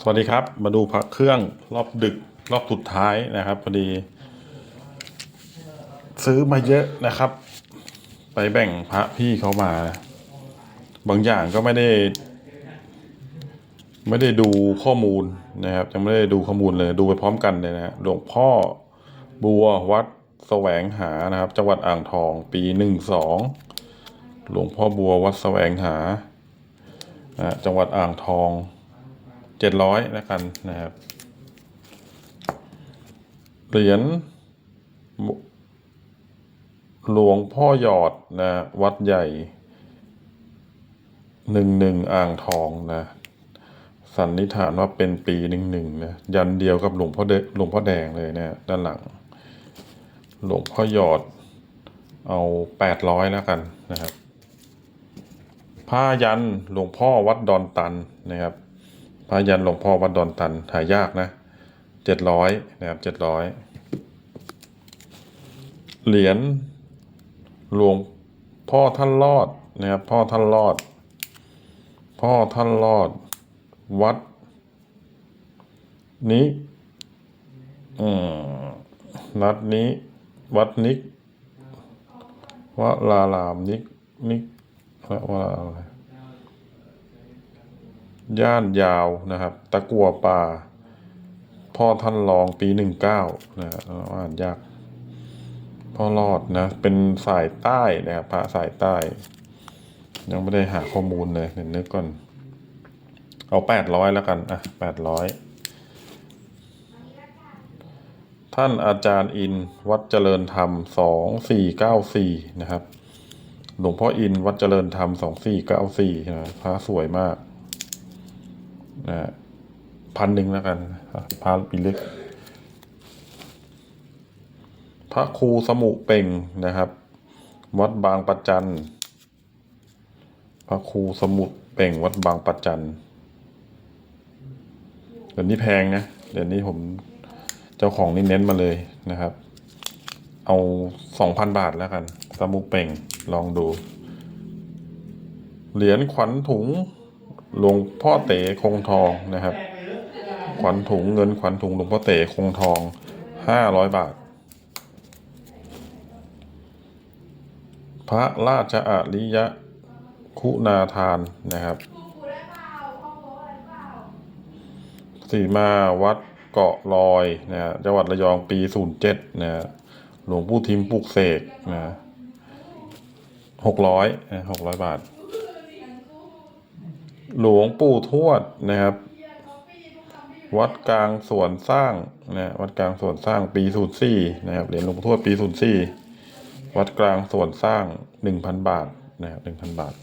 สวัสดีครับ มาดูพระเครื่องรอบดึกรอบสุดท้ายนะครับพอดี ซื้อมาเยอะนะครับ ไปแบ่งพระพี่เขามา บางอย่างก็ไม่ได้ ไม่ได้ดูข้อมูลนะครับยังไม่ได้ดูข้อมูลเลยดูไปพร้อมกันเลยนะหลวงพ่อบัววัดแสวงหานะครับ จังหวัดอ่างทองปีหนึ่งสองหลวงพ่อบัววัดแสวงหานะจังหวัดอ่างทอง เจ็ดร้อยแล้วกันนะครับ เหรียญหลวงพ่อหยอดนะวัดใหญ่หนึ่งหนึ่งอ่างทองนะสันนิษฐานว่าเป็นปีหนึ่งหนึ่งนะยันเดียวกับหลวงพ่อเดหลวงพ่อแดงเลยเนะด้านหลัง หลวงพ่อหยอดเอาแปดร้อยแล้วกันนะครับผ้ายันหลวงพ่อวัดดอนตันนะครับ พระยันหลวงพ่อวัดดอนตันหายากนะเจ็ดร้อยนะครับเจ็ดร้อยเหรียญหลวงพ่อท่านรอดนะครับพ่อท่านรอด พ่อท่านรอด วัด นี้อืมนัดนี้ วัดนิกวลารามนิกนิกว่าอะไร ย่านยาวนะครับ ตะกัวป่า พ่อท่านรองปีหนึ่งเก้านะฮะอ่านยาก พ่อรอดนะ เป็นสายใต้นะครับพระสายใต้ ยังไม่ได้หาข้อมูลเลยเดี๋ยวนึกก่อน เอาแปดร้อยแล้วกัน อะแปดร้อยท่านอาจารย์อินวัดเจริญธรรมสองสี่เก้าสี่นะครับ หลวงพ่ออินวัดเจริญธรรมสองสี่เก้าสี่นะพระสวยมาก พันหนึ่งแล้วกันพระปีเล็กพระครูสมุเป่งนะครับ วัดบางประจัน พระครูสมุเป่งวัดบางประจันเดี๋ยวนี้แพงนะเดี๋ยวนี้ผมเจ้าของนี่เน้นมาเลยนะครับ เอาสองพันบาทแล้วกัน สมุเป่งลองดู เหรียญขวัญถุง หลวงพ่อเต๋คงทองนะครับ ขวัญถุงเงินขวัญถุงหลวงพ่อเต๋คงทองห้าร้อยบาท พระราชอริยะคุณาทานนะครับสีมาวัดเกาะลอยนะฮะจังหวัดระยองปีศูนย์เจ็ดนะฮะหลวงปู่ทิมปลูกเสกนะหกร้อยหกร้อยบาท หลวงปู่ทวดนะครับ วัดกลางสวนสร้างนะวัดกลางสวนสร้างปีศูนย์สี่นะครับเหรียญหลวงปู่ทวดปีศูนย์สี่วัดกลางสวนสร้างหนึ่งพันบาทนะครับหนึ่งพันบาท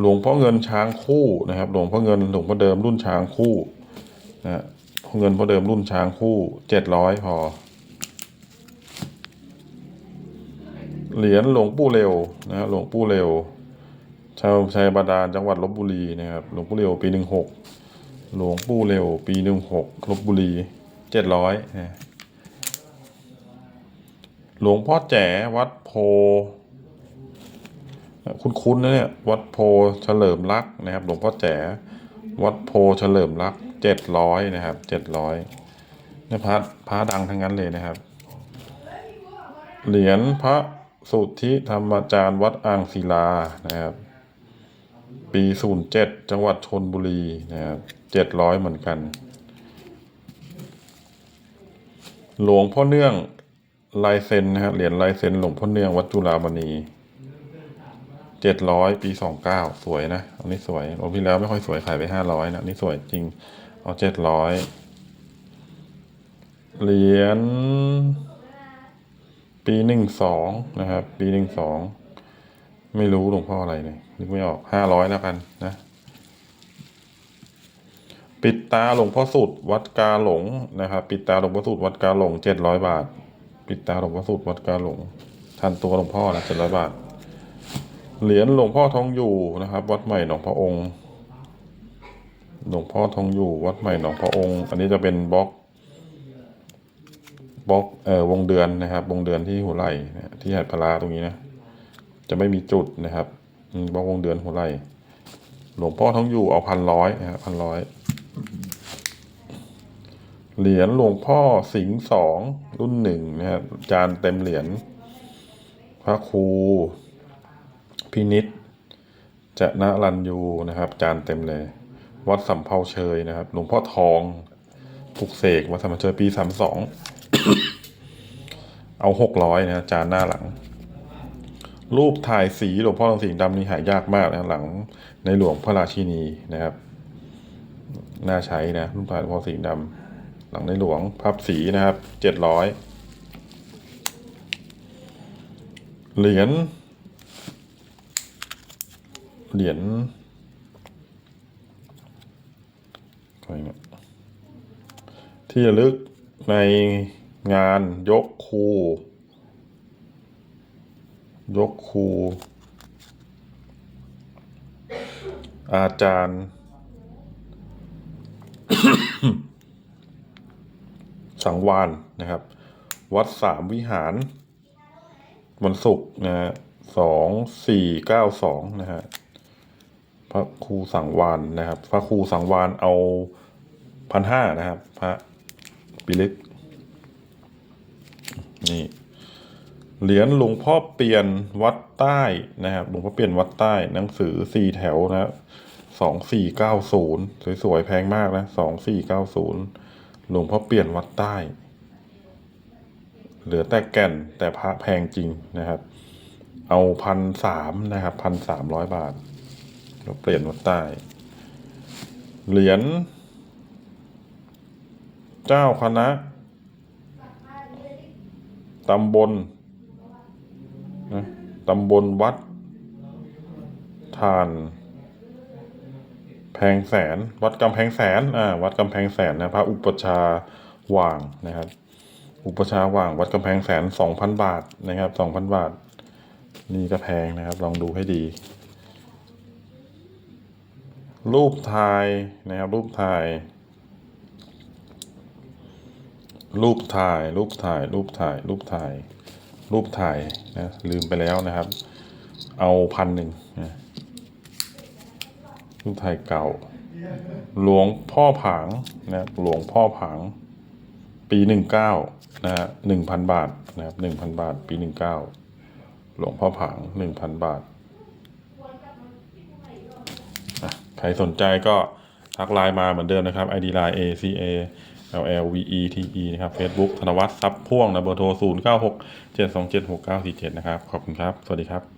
หลวงพ่อเงินช้างคู่นะครับ หลวงพ่อเงินหลวงพ่อเดิมรุ่นช้างคู่นะพ่อเงินพ่อเดิมรุ่นช้างคู่เจ็ดร้อยพอเหรียญหลวงปู่เร็วนะฮะหลวงปู่เร็ว ชาวชัยบาดาลจังหวัดลบบุรีนะครับหลวงปู่เร็วปีหนึ่งหกหลวงปู่เร็วปีหนึ่งหกลบบุรีเจ็ดร้อยนะหลวงพ่อแจ๋วัดโพคุ้นๆนะเนี่ยวัดโพเฉลิมรักษ์นะครับ หลวงพ่อแจ๋วัดโพเฉลิมรักษ์เจ็ดร้อยนะครับเจ็ดร้อยนี่พระพระดังทั้งนั้นเลยนะครับ เหรียญพระสุทธิธรรมจารย์วัดอ่างศิลานะครับ ปีศูนย์เจ็ดจังหวัดชนบุรีนะครับเจ็ดร้อยเหมือนกัน หลวงพ่อเนื่องลายเซ็นนะครับเหรียญลายเซ็นหลวงพ่อเนื่องวัดจุฬามณีเจ็ดร้อยปีสองเก้าสวยนะอันนี้สวยรอบที่แล้วไม่ค่อยสวยขายไปห้าร้อยนะนนี่สวยจริง เอาเจ็ดร้อยเหรียญปีหนึ่งสองนะครับ ปีหนึ่งสอง ไม่รู้หลวงพ่ออะไรเลยนึกไม่ออกห้าร้อยแล้วกันนะ ปิดตาหลวงพ่อสุดวัดกาหลงนะครับปิดตาหลวงพ่อสุดวัดกาหลงเจ็ดร้อยบาท ปิดตาหลวงพ่อสุดวัดกาหลงทันตัวหลวงพ่อนะเจ็ดร้อยบาท เหรียญหลวงพ่อทองอยู่นะครับ วัดใหม่หนองพระองค์ หลวงพ่อทองอยู่ วัดใหม่หนองพระองค์ อันนี้จะเป็นบล็อกบล็อกเอ่อวงเดือนนะครับ วงเดือนที่หัวไหล่ที่หัดพลาตรงนี้นะ จะไม่มีจุดนะครับบล็อกวงเดือนหัวไหล่หลวงพ่อท้องอยู่เอาพันร้อยนะครับพันร้อยเหรียญหลวงพ่อสิงห์สองรุ่นหนึ่งนะครับจานเต็มเหรียญพระครูพินิษจะนะรันยูนะครับ จานเต็มเลย วัดสำเภาเชยนะครับหลวงพ่อทองปลุกเสกวัดสำเภาเชยปีสามสองเอาหกร้อยนะจานหน้าหลัง รูปถ่ายสีหลวงพ่อทองสิงห์ดำนี่หายากมากนะหลังในหลวงพระราชินีนะครับ น่าใช้นะรูปถ่ายหลวงพ่อสิงห์ดำหลังในหลวงพับสีนะครับเจ็ดร้อยเหรียญเหรียญอะไรเนี่ยที่ระลึกในงานยกครู ยกครูอาจารย์ สังวานนะครับ วัดสามวิหาร วันศุกร์นะฮะสองสี่เก้าสองนะฮะพระครูสังวานนะครับ พระครูสังวานเอาพันห้านะครับ พระปิลึกนี่ เหรียญหลวงพ่อเปลี่ยนวัดใต้นะครับหลวงพ่อเปลี่ยนวัดใต้หนังสือสี่แถวนะสองสี่เก้าศูนย์สวยๆแพงมากนะสองสี่เก้าศูนย์หลวงพ่อเปลี่ยนวัดใต้ เหลือแต่แก่นแต่พระแพงจริงนะครับ เอาพันสามนะครับพันสามร้อยบาทเราเปลี่ยนวัดใต้ เหรียญเจ้าคณะตำบล นะตำบลวัดทาน แพงแสน วัดกำแพงแสนอ่าวัดกำแพงแสนนะพระอุปชาว่างนะครับ อุปชาว่าง วัดกำแพงแสนสองพันบาทนะครับสองพันบาท นี่ก็แพงนะครับ ลองดูให้ดี รูปถ่ายนะครับ รูปถ่าย รูปถ่าย รูปถ่าย รูปถ่าย รูปถ่าย รูปถ่ายนะลืมไปแล้วนะครับ เอาพันหนึ่งนะรูปถ่ายเก่า หลวงพ่อผางนะหลวงพ่อผาง ปีหนึ่งเก้านะฮะหนึ่งพันบาทนะครับหนึ่งพันบาท ปีหนึ่งเก้าหลวงพ่อผางหนึ่งพันบาทใครสนใจก็ทักไลน์มาเหมือนเดิมนะครับ ID line A C A L L V E T E นะครับ Facebook ธนวัฒน์ซับพ่วงนะเบอร์โทร 0 9 6 7 2 7 6 9 4 7 นะครับ ขอบคุณครับ สวัสดีครับ